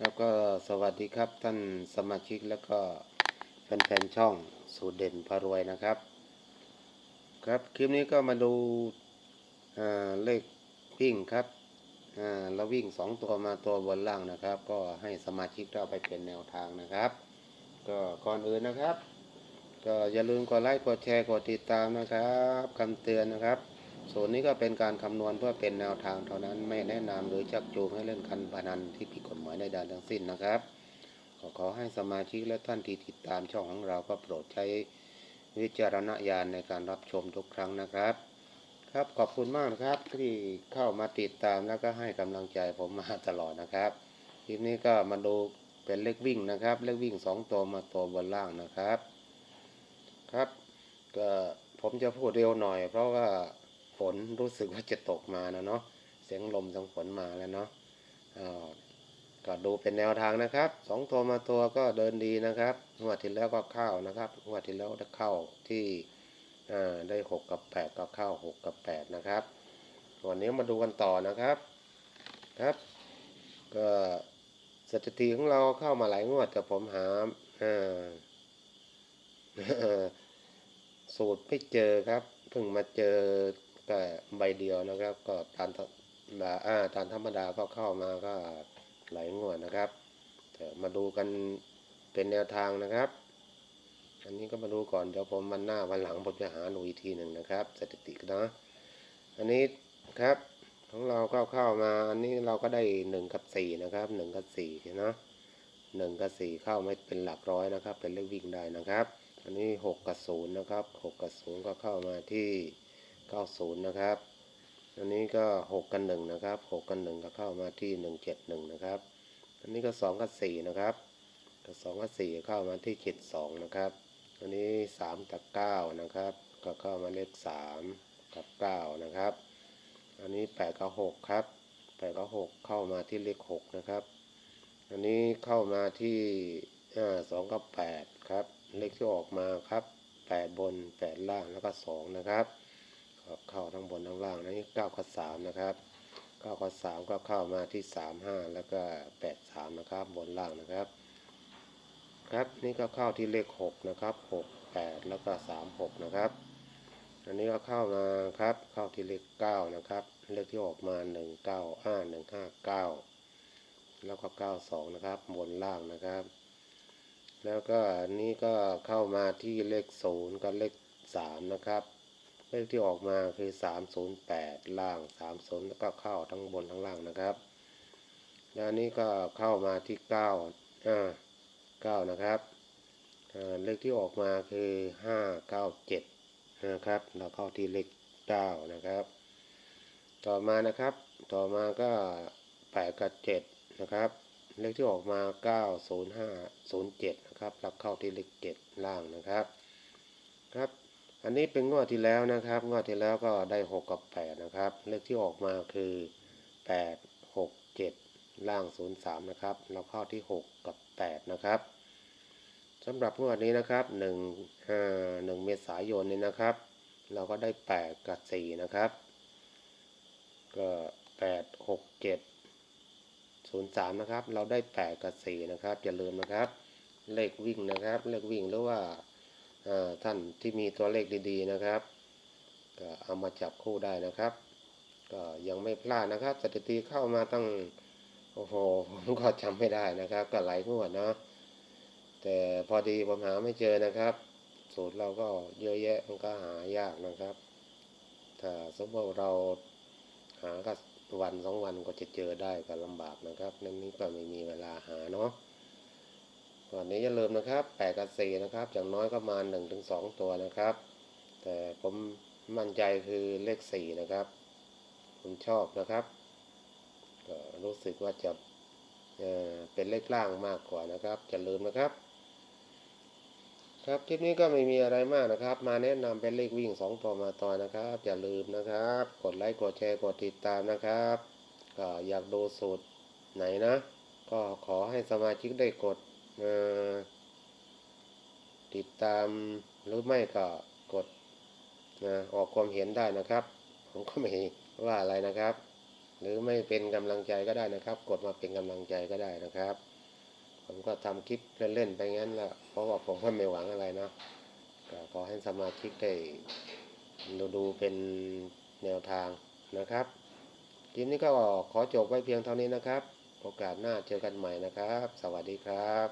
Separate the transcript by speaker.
Speaker 1: ครับก็สวัสดีครับท่านสมาชิกแล้วก็แฟนๆช่องสูตรเด่นพารวยนะครับ ครับคลิปนี้ก็มาดูอ่าเลขวิ่งครับอ่าเราวิ่งสองตัวมาตัวบนล่างนะครับ ก็ให้สมาชิกเราไปเป็นแนวทางนะครับ ก็ก่อนอื่นนะครับ ก็อย่าลืมกดไลค์กดแชร์กดติดตามนะครับคำเตือนนะครับ ส่วนนี้ก็เป็นการคำนวณเพื่อเป็นแนวทางเท่านั้นไม่แนะนำหรือชักจูงให้เล่นการพนันที่ผิดกฎหมายใดๆทั้งสิ้นนะครับ ขอขอให้สมาชิกและท่านที่ติดตามช่องของเราก็โปรดใช้วิจารณญาณในการรับชมทุกครั้งนะครับ ครับขอบคุณมากนะครับที่เข้ามาติดตามแล้วก็ให้กำลังใจผมมาตลอดนะครับคลิปนี้ก็มาดูเป็นเลขวิ่งนะครับเลขวิ่งสองตัวมาตัวบนล่างนะครับ ครับก็ผมจะพูดเร็วหน่อย เพราะว่า ฝนรู้สึกว่าจะตกมานะเนาะเสียงลมทั้งฝนมาแล้วเนาะอ่าก็ดูเป็นแนวทางนะครับสองตัวมาตัวก็เดินดีนะครับงวดที่แล้วก็เข้านะครับงวดที่แล้วได้เข้าที่อ่าได้หกกับแปดก็เข้าหกกับแปดนะครับวันนี้มาดูกันต่อนะครับครับก็สถิติของเราเข้ามาหลายงวดแต่ผมหาอ่าสูตรไม่เจอครับเพิ่งมาเจอ แต่ใบเดียวนะครับ ก็ตามธรรมดาอ่าตามธรรมดาก็เข้ามาก็หลายงวดนะครับแต่มาดูกันเป็นแนวทางนะครับ อันนี้ก็มาดูก่อนเดี๋ยวผมวันหน้าวันหลังผมจะหาดูอีกทีหนึ่งนะครับ สถิตินะอันนี้ครับของเราก็เข้ามาอันนี้เราก็ได้หนึ่งกับสี่นะครับหนึ่งกับสี่เนาะหนึ่งกับสี่เข้าไม่เป็นหลักร้อยนะครับ เป็นเลขวิ่งได้นะครับ อันนี้หกกับศูนย์นะครับหกกับศูนย์ก็เข้ามาที่ ก้าศูนย์นะครับอันนี้ก็หกกับหนึ่งนะครับหกกับหนึ่งก็เข้ามาที่หนึ่งเจ็ดหนึ่งนะครับ อันนี้ก็สองกับสี่นะครับกับสองกับสี่เข้ามาที่เจ็ดสองนะครับ อันนี้สามกับเก้านะครับ ก็เข้ามาเลขสามกับเก้านะครับ อันนี้แปดกับหกครับแปดกับหกเข้ามาที่เลขหกนะครับ อันนี้เข้ามาที่สองกับแปดครับ เลขที่ออกมาครับแปดบนแปดล่างแล้วก็สองนะครับ ก็เข้าทั้งบนทั้งล่างอันนี้เก้ากับสามนะครับเก้ากับสามก็เข้ามาที่สามห้าแล้วก็แปดสามนะครับบนล่างนะครับ ครับนี่ก็เข้าที่เลขหกนะครับหกแปดแล้วก็สามหกนะครับ อันนี้ก็เข้ามาครับเข้าที่เลขเก้านะครับเลขที่ออกมาหนึ่งเก้าห้าหนึ่งห้าเก้าแล้วก็เก้าสองนะครับบนล่างนะครับแล้วก็อันนี้ก็เข้ามาที่เลขศูนย์กับเลขสามนะครับ เลขที่ออกมาคือสามศูนย์แปดล่างสามศูนย์แล้วก็เข้าทั้งบนทั้งล่างนะครับแล้วนี้ก็เข้ามาที่เก้าอ่าเก้านะครับเลขที่ออกมาคือห้าเก้าเจ็ดนะครับ เราเข้าที่เลขเก้านะครับ ต่อมานะครับ ต่อมาก็แปดกับเจ็ดนะครับ เลขที่ออกมา 90507 นะครับ เราเข้าที่เลข 7 ล่างนะครับ ครับ อันนี้เป็นงวดที่แล้วนะครับ งวดที่แล้วก็ได้ 6 กับ 8 นะครับ เลขที่ออกมาคือ 8 6 7 ล่าง 03 นะครับเราเข้าที่ 6 กับ 8 นะครับสำหรับงวดนี้นะครับ1 5 1เมษายนนี้นะครับ เราก็ได้ 8 กับ 4 นะครับ ก็ 8 6 7 03 นะครับ เราได้ 8 กับ 4 นะครับ อย่าลืมนะครับ เลขวิ่งนะครับ เลขวิ่งหรือว่า ท่านที่มีตัวเลขดีๆนะครับ ก็เอามาจับคู่ได้นะครับ ก็ยังไม่พลาดนะครับสถิติเข้ามาตั้งโอ้โหผมก็จำไม่ได้นะครับ ก็หลายงวดเนาะแต่พอดีผมหาไม่เจอนะครับ สูตรเราก็เยอะแยะมันก็หายากนะครับ ถ้าสมมติเราหาก็วันสองวันก็จะเจอได้ก็ลำบากนะครับนั่นนี้ก็ไม่มีเวลาหาเนาะ วันนี้อย่าลืมนะครับแปดกับสี่นะครับอย่างน้อยก็มาหนึ่งถึงสองตัวนะครับ แต่ผมมั่นใจคือเลขสี่นะครับ ผมชอบนะครับก็รู้สึกว่าจะเอ่อเป็นเลขล่างมากกว่านะครับอย่าลืมนะครับ ครับคลิปนี้ก็ไม่มีอะไรมากนะครับ มาแนะนำเป็นเลขวิ่งสองตัวมาต่อนะครับอย่าลืมนะครับ กดไลค์กดแชร์กดติดตามนะครับก็อยากดูสูตรไหนนะ ก็ขอให้สมาชิกได้กด ติดตามหรือไม่ก็กดนะออกความเห็นได้นะครับ ผมก็ไม่ว่าอะไรนะครับ หรือไม่เป็นกำลังใจก็ได้นะครับ กดมาเป็นกำลังใจก็ได้นะครับ ผมก็ทำคลิปเล่นๆไปงั้นแหละเพราะว่าผมก็ไม่หวังอะไรเนาะก็ขอให้สมาชิกได้ดูดูเป็นแนวทางนะครับคลิปนี้ก็ขอจบไว้เพียงเท่านี้นะครับ โอกาสหน้าเจอกันใหม่นะครับ สวัสดีครับ